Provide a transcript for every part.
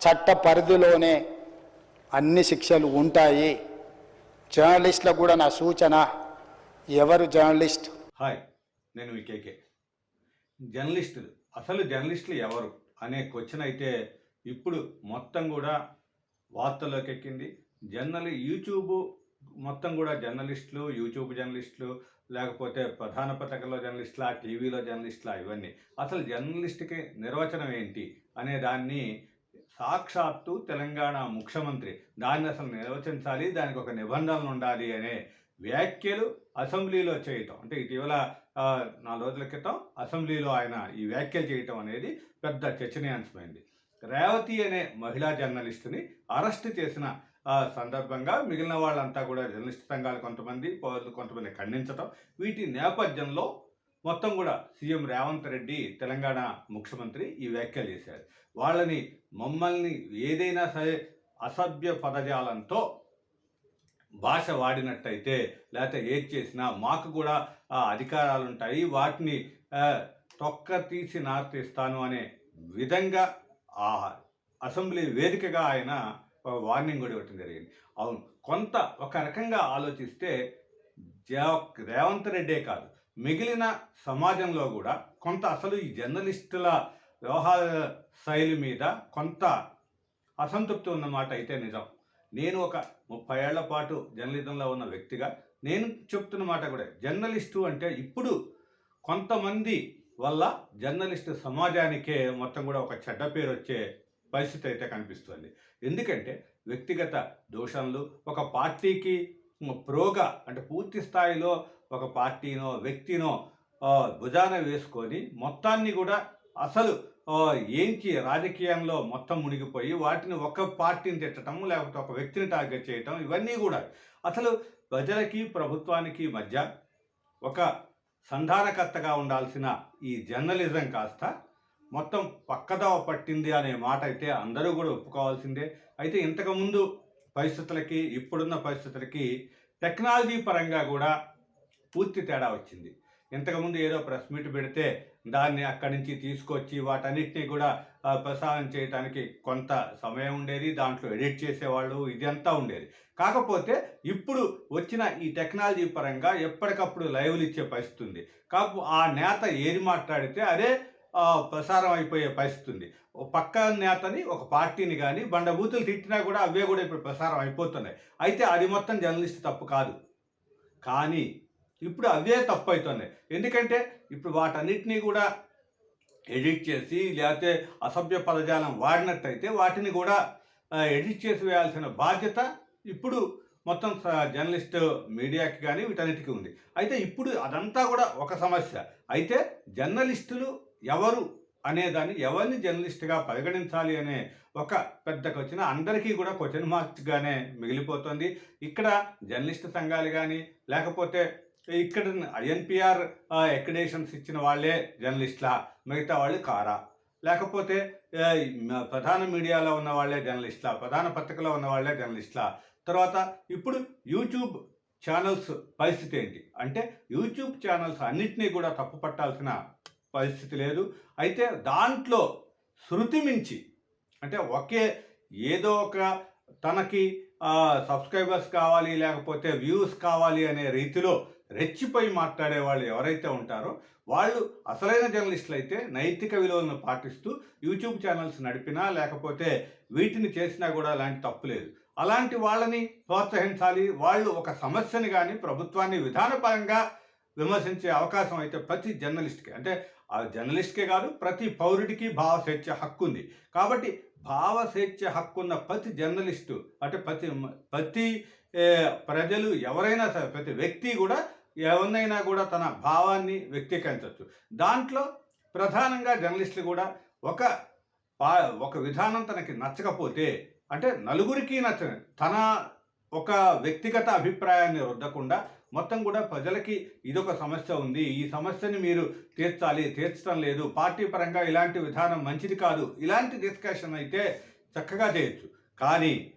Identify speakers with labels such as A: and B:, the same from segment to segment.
A: చట్ట పరిధిలోనే అన్ని శిక్షలు ఉంటాయి. జర్నలిస్టులకు కూడా నా సూచన ఎవరు జర్నలిస్ట్?
B: హాయ్ నేను వికేకే జర్నలిస్టులు అసలు జర్నలిస్టులు ఎవరు అనే క్వశ్చన్ అయితే ఇప్పుడు మొత్తం కూడా వార్తల్లోకి ఎక్కింది. జర్నలి యూట్యూబ్ మొత్తం కూడా జర్నలిస్టులు యూట్యూబ్ జర్నలిస్టులు లేకపోతే ప్రధాన పత్రికల్లో జర్నలిస్టులా టీవీలో జర్నలిస్టులా ఇవన్నీ. అసలు జర్నలిస్ట్కి నిర్వచనం ఏంటి అనే దాన్ని సాక్షాత్తు తెలంగాణ ముఖ్యమంత్రి. దాన్ని అసలు నిర్వచించాలి దానికి ఒక నిబంధనలు ఉండాలి అనే వ్యాఖ్యలు అసెంబ్లీలో చేయటం. అంటే ఇటీవల నాలుగు రోజుల క్రితం అసెంబ్లీలో ఆయన ఈ వ్యాఖ్యలు చేయటం అనేది పెద్ద చర్చనీయాంశమైంది. రేవతి అనే మహిళా జర్నలిస్టుని అరెస్ట్ చేసిన సందర్భంగా మిగిలిన వాళ్ళంతా కూడా జర్నలిస్ట్ సంఘాలు కొంతమంది పౌరులు కొంతమంది ఖండించటం వీటి నేపథ్యంలో మొత్తం కూడా సీఎం రేవంత్ రెడ్డి తెలంగాణ ముఖ్యమంత్రి ఈ వ్యాఖ్యలు చేశారు. వాళ్ళని మమ్మల్ని ఏదైనా సరే అసభ్య పదజాలంతో భాష వాడినట్టయితే లేకపోతే ఏది చేసినా మాకు కూడా ఆ అధికారాలు ఉంటాయి వాటిని తొక్క తీసి నార్తిస్తాను అనే విధంగా ఆ అసెంబ్లీ వేదికగా ఆయన ఒక వార్నింగ్ కూడా ఇవ్వటం జరిగింది. అవును కొంత ఒక రకంగా ఆలోచిస్తే రేవంత్ రెడ్డే కాదు. మిగిలిన సమాజంలో కూడా కొంత అసలు ఈ జర్నలిస్టుల వ్యవహార శైలి మీద కొంత అసంతృప్తి ఉన్నమాట అయితే నిజం. నేను ఒక ముప్పై ఏళ్ళ పాటు జర్నలిజంలో ఉన్న వ్యక్తిగా నేను చెప్తున్న మాట కూడా జర్నలిస్టు అంటే ఇప్పుడు కొంతమంది వల్ల జర్నలిస్టు సమాజానికే మొత్తం కూడా ఒక చెడ్డ పేరు వచ్చే పరిస్థితి అయితే కనిపిస్తుంది. ఎందుకంటే వ్యక్తిగత దోషణలు ఒక పార్టీకి ప్రోగా అంటే పూర్తి స్థాయిలో ఒక పార్టీనో వ్యక్తినో భుజాన వేసుకొని మొత్తాన్ని కూడా అసలు ఆ, ఏంచి రాజకీయంలో మొత్తం మునిగిపోయి వాటిని ఒక పార్టీని తిట్టడం లేకపోతే ఒక వ్యక్తిని టార్గెట్ చేయటం ఇవన్నీ కూడా అసలు ప్రజలకి ప్రభుత్వానికి మధ్య ఒక సంధానకర్తగా ఉండాల్సిన ఈ జర్నలిజం కాస్త మొత్తం పక్కదవ పట్టింది అనే మాట అయితే అందరూ కూడా ఒప్పుకోవాల్సిందే. అయితే ఇంతకుముందు పరిస్థితులకి ఇప్పుడున్న పరిస్థితులకి టెక్నాలజీ పరంగా కూడా పూర్తి తేడా వచ్చింది. ఇంతకుముందు ఏదో ప్రెస్ మీట్ పెడితే దాన్ని అక్కడి నుంచి తీసుకొచ్చి వాటన్నిటినీ కూడా ప్రసారం చేయడానికి కొంత సమయం ఉండేది. దాంట్లో ఎడిట్ చేసేవాళ్ళు ఇదంతా ఉండేది. కాకపోతే ఇప్పుడు వచ్చిన ఈ టెక్నాలజీ పరంగా ఎప్పటికప్పుడు లైవ్లు ఇచ్చే పరిస్థితి ఉంది. కాపు ఆ నేత ఏది మాట్లాడితే అదే ప్రసారం అయిపోయే పరిస్థితి ఉంది. పక్క నేతని ఒక పార్టీని కానీ బండబూతులు తిట్టినా కూడా అవే కూడా ఇప్పుడు ప్రసారం అయిపోతున్నాయి. అయితే అది మొత్తం జర్నలిస్ట్ తప్పు కాదు. కానీ ఇప్పుడు అవే తప్పు అవుతున్నాయి ఎందుకంటే ఇప్పుడు వాటన్నిటినీ కూడా ఎడిట్ చేసి లేకపోతే అసభ్య పదజాలం వాడినట్టయితే వాటిని కూడా ఎడిట్ చేసి వేయాల్సిన బాధ్యత ఇప్పుడు మొత్తం స- జర్నలిస్ట్ మీడియాకి కానీ వీటన్నిటికీ ఉంది. అయితే ఇప్పుడు అదంతా కూడా ఒక సమస్య. అయితే జర్నలిస్టులు ఎవరు అనేదాన్ని ఎవరిని జర్నలిస్ట్గా పరిగణించాలి అనే ఒక పెద్ద క్వశ్చన్ అందరికీ కూడా క్వశ్చన్ మార్క్స్గానే మిగిలిపోతుంది. ఇక్కడ జర్నలిస్ట్ సంఘాలు కానీ లేకపోతే ఇక్కడ ఐఎన్పిఆర్ ఎక్కడేషన్స్ ఇచ్చిన వాళ్ళే జర్నలిస్ట్లా మిగతా వాళ్ళు కారా? లేకపోతే ప్రధాన మీడియాలో ఉన్న వాళ్ళే జర్నలిస్ట్లా ప్రధాన పత్రికలో ఉన్న వాళ్ళే జర్నలిస్ట్లా? తర్వాత ఇప్పుడు యూట్యూబ్ ఛానల్స్ పరిస్థితి ఏంటి? అంటే యూట్యూబ్ ఛానల్స్ అన్నిటినీ కూడా తప్పు పట్టాల్సిన పరిస్థితి లేదు. అయితే దాంట్లో శృతి మించి అంటే ఒకే ఏదో ఒక తనకి సబ్స్క్రైబర్స్ కావాలి లేకపోతే వ్యూస్ కావాలి అనే రీతిలో రెచ్చిపోయి మాట్లాడే వాళ్ళు ఎవరైతే ఉంటారో వాళ్ళు అసలైన జర్నలిస్టులు అయితే నైతిక విలువలను పాటిస్తూ యూట్యూబ్ ఛానల్స్ నడిపినా లేకపోతే వీటిని చేసినా కూడా అలాంటి తప్పు లేదు. అలాంటి వాళ్ళని ప్రోత్సహించాలి. వాళ్ళు ఒక సమస్యని కానీ ప్రభుత్వాన్ని విధానపరంగా విమర్శించే అవకాశం అయితే ప్రతి జర్నలిస్ట్కి అంటే ఆ జర్నలిస్ట్కే కాదు ప్రతి పౌరుడికి భావ స్వేచ్ఛ హక్కు ఉంది కాబట్టి భావ స్వేచ్ఛ హక్కున్న ప్రతి జర్నలిస్టు అంటే ప్రతి ప్రతి ప్రజలు ఎవరైనా సరే ప్రతి వ్యక్తి కూడా ఎవరినైనా కూడా తన భావాన్ని వ్యక్తీకరించవచ్చు దాంట్లో ప్రధానంగా జర్నలిస్టులు కూడా ఒక పా- ఒక విధానం తనకి నచ్చకపోతే అంటే నలుగురికి నచ్చని తన ఒక వ్యక్తిగత అభిప్రాయాన్ని రుద్దకుండా మొత్తం కూడా ప్రజలకి ఇదొక సమస్య ఉంది. ఈ సమస్యని మీరు తీర్చాలి. తీర్చడం లేదు. పార్టీ పరంగా ఇలాంటి విధానం మంచిది కాదు. ఇలాంటి డిస్కషన్ అయితే చక్కగా చేయొచ్చు. కానీ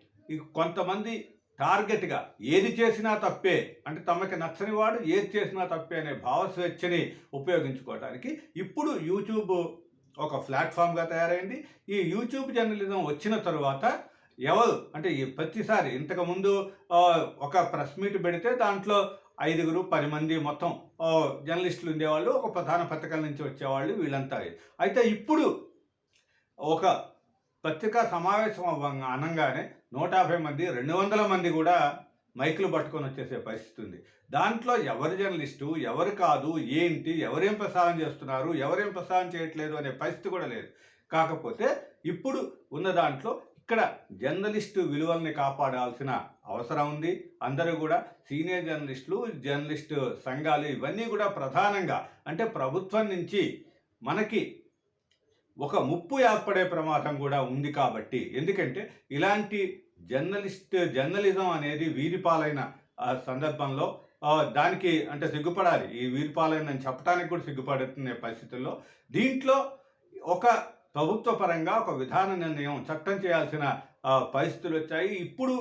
B: కొంతమంది టార్గెట్గా ఏది చేసినా తప్పే. అంటే తమకి నచ్చని వాడు ఏది చేసినా తప్పే అనే భావస్వేచ్ఛని ఉపయోగించుకోవడానికి ఇప్పుడు యూట్యూబ్ ఒక ప్లాట్ఫామ్గా తయారైంది. ఈ యూట్యూబ్ జర్నలిజం వచ్చిన తరువాత ఎవరు? అంటే ఈ ప్రతిసారి ఇంతకుముందు ఒక ప్రెస్ మీట్ పెడితే దాంట్లో ఐదుగురు పది మంది మొత్తం జర్నలిస్టులు ఉండేవాళ్ళు. ఒక ప్రధాన పత్రికల నుంచి వచ్చేవాళ్ళు వీళ్ళంతా. అయితే ఇప్పుడు ఒక పత్రికా సమావేశం అనగానే నూట యాభై మంది రెండు వందల మంది కూడా మైకులు పట్టుకొని వచ్చేసే పరిస్థితి ఉంది. దాంట్లో ఎవరు జర్నలిస్టు ఎవరు కాదు ఏంటి ఎవరేం ప్రసారం చేస్తున్నారు ఎవరేం ప్రసారం చేయట్లేదు అనే పరిస్థితి కూడా లేదు. కాకపోతే ఇప్పుడు ఉన్న దాంట్లో ఇక్కడ జర్నలిస్టు విలువల్ని కాపాడాల్సిన అవసరం ఉంది. అందరూ కూడా సీనియర్ జర్నలిస్టులు జర్నలిస్టు సంఘాలు ఇవన్నీ కూడా ప్రధానంగా అంటే ప్రభుత్వం నుంచి మనకి ఒక ముప్పు ఏర్పడే ప్రమాదం కూడా ఉంది కాబట్టి. ఎందుకంటే ఇలాంటి జర్నలిస్ట్ జర్నలిజం అనేది వీరిపాలైన సందర్భంలో దానికి అంటే సిగ్గుపడాలి. ఈ వీరిపాలైన చెప్పడానికి కూడా సిగ్గుపడుతున్న పరిస్థితుల్లో దీంట్లో ఒక ప్రభుత్వ పరంగా ఒక విధాన నిర్ణయం చట్టం చేయాల్సిన పరిస్థితులు వచ్చాయి. ఇప్పుడు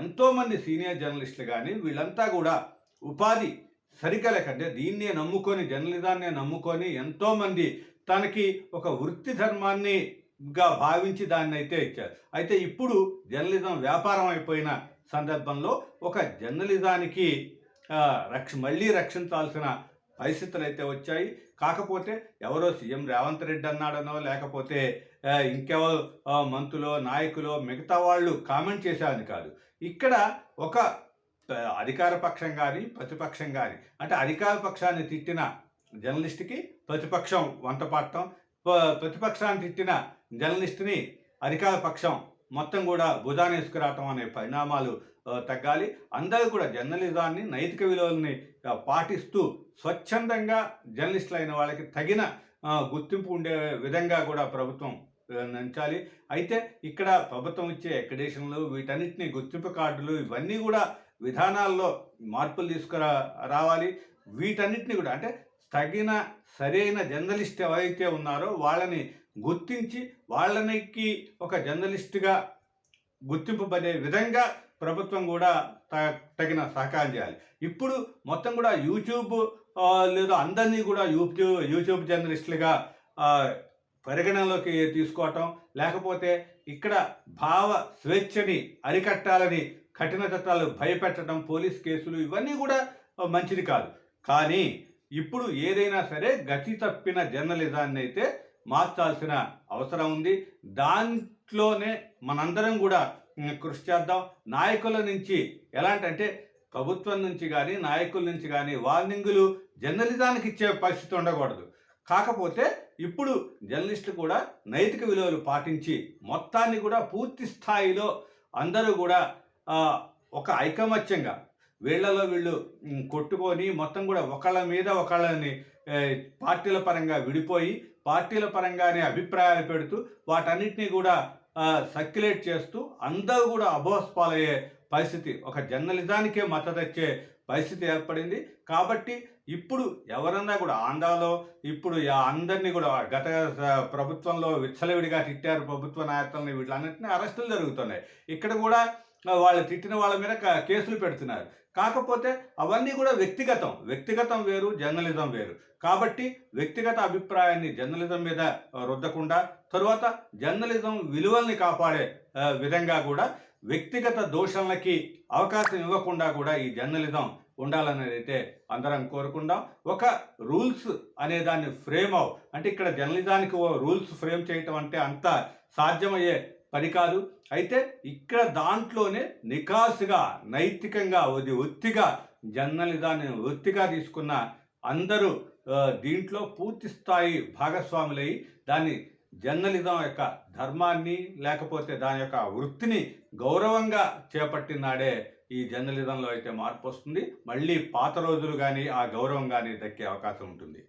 B: ఎంతోమంది సీనియర్ జర్నలిస్టులు కానీ వీళ్ళంతా కూడా ఉపాధి సరిగ్గా లేక దీన్నే నమ్ముకొని జర్నలిజాన్నే నమ్ముకొని ఎంతోమంది తనకి ఒక వృత్తి ధర్మాన్ని గా భావించి దాన్ని అయితే ఇచ్చారు. అయితే ఇప్పుడు జర్నలిజం వ్యాపారం అయిపోయిన సందర్భంలో ఒక జర్నలిజానికి రక్ష మళ్ళీ రక్షించాల్సిన పరిస్థితులు అయితే వచ్చాయి. కాకపోతే ఎవరో సీఎం రేవంత్ రెడ్డి అన్నాడనో లేకపోతే ఇంకెవరో మంత్రులో నాయకులో మిగతా వాళ్ళు కామెంట్ చేశారని కాదు. ఇక్కడ ఒక అధికార పక్షం కానీ ప్రతిపక్షం కానీ అంటే అధికార పక్షాన్ని తిట్టిన జర్నలిస్ట్కి ప్రతిపక్షం వంట పాడటం ప- ప్రతిపక్షాన్ని తిట్టిన జర్నలిస్ట్ని అధికార పక్షం మొత్తం కూడా భుజాన్ని వేసుకురావటం అనే పరిణామాలు తగ్గాలి. అందరూ కూడా జర్నలిజాన్ని నైతిక విలువల్ని పాటిస్తూ స్వచ్ఛందంగా జర్నలిస్టులు అయిన వాళ్ళకి తగిన గుర్తింపు ఉండే విధంగా కూడా ప్రభుత్వం నంచాలి. అయితే ఇక్కడ ప్రభుత్వం ఇచ్చే ఎక్కడేషన్లు వీటన్నిటిని గుర్తింపు కార్డులు ఇవన్నీ కూడా విధానాల్లో మార్పులు తీసుకురా రావాలి. వీటన్నిటిని కూడా అంటే తగిన సరైన జర్నలిస్ట్ ఎవరైతే ఉన్నారో వాళ్ళని గుర్తించి వాళ్ళనికి ఒక జర్నలిస్ట్గా గుర్తింపు పడే విధంగా ప్రభుత్వం కూడా త- తగిన సహకారం చేయాలి. ఇప్పుడు మొత్తం కూడా యూట్యూబ్ లేదా అందరినీ కూడా యూట్యూబ్ యూట్యూబ్ జర్నలిస్టులుగా పరిగణనలోకి తీసుకోవటం లేకపోతే ఇక్కడ భావ స్వేచ్ఛని అరికట్టాలని కఠిన చట్టాలు భయపెట్టడం పోలీస్ కేసులు ఇవన్నీ కూడా మంచిది కాదు. కానీ ఇప్పుడు ఏదైనా సరే గతి తప్పిన జర్నలిజాన్ని అయితే మార్చాల్సిన అవసరం ఉంది. దాంట్లోనే మనందరం కూడా కృషి చేద్దాం? నాయకుల నుంచి. ఎలాంటి అంటే ప్రభుత్వం నుంచి కానీ నాయకుల నుంచి కానీ వార్నింగులు జర్నలిజానికి ఇచ్చే పరిస్థితి ఉండకూడదు. కాకపోతే ఇప్పుడు జర్నలిస్టులు కూడా నైతిక విలువలు పాటించి మొత్తాన్ని కూడా పూర్తి స్థాయిలో అందరూ కూడా ఒక ఐకమత్యంగా వీళ్ళలో వీళ్ళు కొట్టుకొని మొత్తం కూడా ఒకళ్ళ మీద ఒకళ్ళని పార్టీల పరంగా విడిపోయి పార్టీల పరంగానే అభిప్రాయాలు పెడుతూ వాటన్నిటినీ కూడా సర్క్యులేట్ చేస్తూ అందరూ కూడా అభోస్పాలయ్యే పరిస్థితి. ఒక జర్నలిజానికే మద్దతిచ్చే పరిస్థితి ఏర్పడింది. కాబట్టి ఇప్పుడు ఎవరన్నా కూడా ఆంధ్రాలో ఇప్పుడు అందరినీ కూడా గత ప్రభుత్వంలో విచ్చలవిడిగా తిట్టారు ప్రభుత్వ నాయకులని వీళ్ళన్నింటినీ అరెస్టులు జరుగుతున్నాయి. ఇక్కడ కూడా వాళ్ళు తిట్టిన వాళ్ళ మీద కేసులు పెడుతున్నారు. కాకపోతే అవన్నీ కూడా వ్యక్తిగతం. వ్యక్తిగతం వేరు జర్నలిజం వేరు. కాబట్టి వ్యక్తిగత అభిప్రాయాన్ని జర్నలిజం మీద రుద్దకుండా తరువాత జర్నలిజం విలువల్ని కాపాడే విధంగా కూడా వ్యక్తిగత దోషణలకి అవకాశం ఇవ్వకుండా కూడా ఈ జర్నలిజం ఉండాలనేది అయితే అందరం కోరుకుందాం. ఒక రూల్స్ అనే దాన్ని ఫ్రేమ్ అవ్ అంటే ఇక్కడ జర్నలిజానికి ఓ రూల్స్ ఫ్రేమ్ చేయటం అంటే అంత సాధ్యమయ్యే పని కాదు. అయితే ఇక్కడ దాంట్లోనే నికాసుగా నైతికంగా అది ఒత్తిగా జర్నలిజాన్ని ఒత్తిగా తీసుకున్న అందరూ దీంట్లో పూర్తి స్థాయి భాగస్వాములై దాన్ని జర్నలిజం యొక్క ధర్మాన్ని లేకపోతే దాని యొక్క వృత్తిని గౌరవంగా చేపట్టినాడే ఈ జర్నలిజంలో అయితే మార్పు వస్తుంది. మళ్ళీ పాత రోజులు కానీ ఆ గౌరవం కానీ దక్కే అవకాశం ఉంటుంది.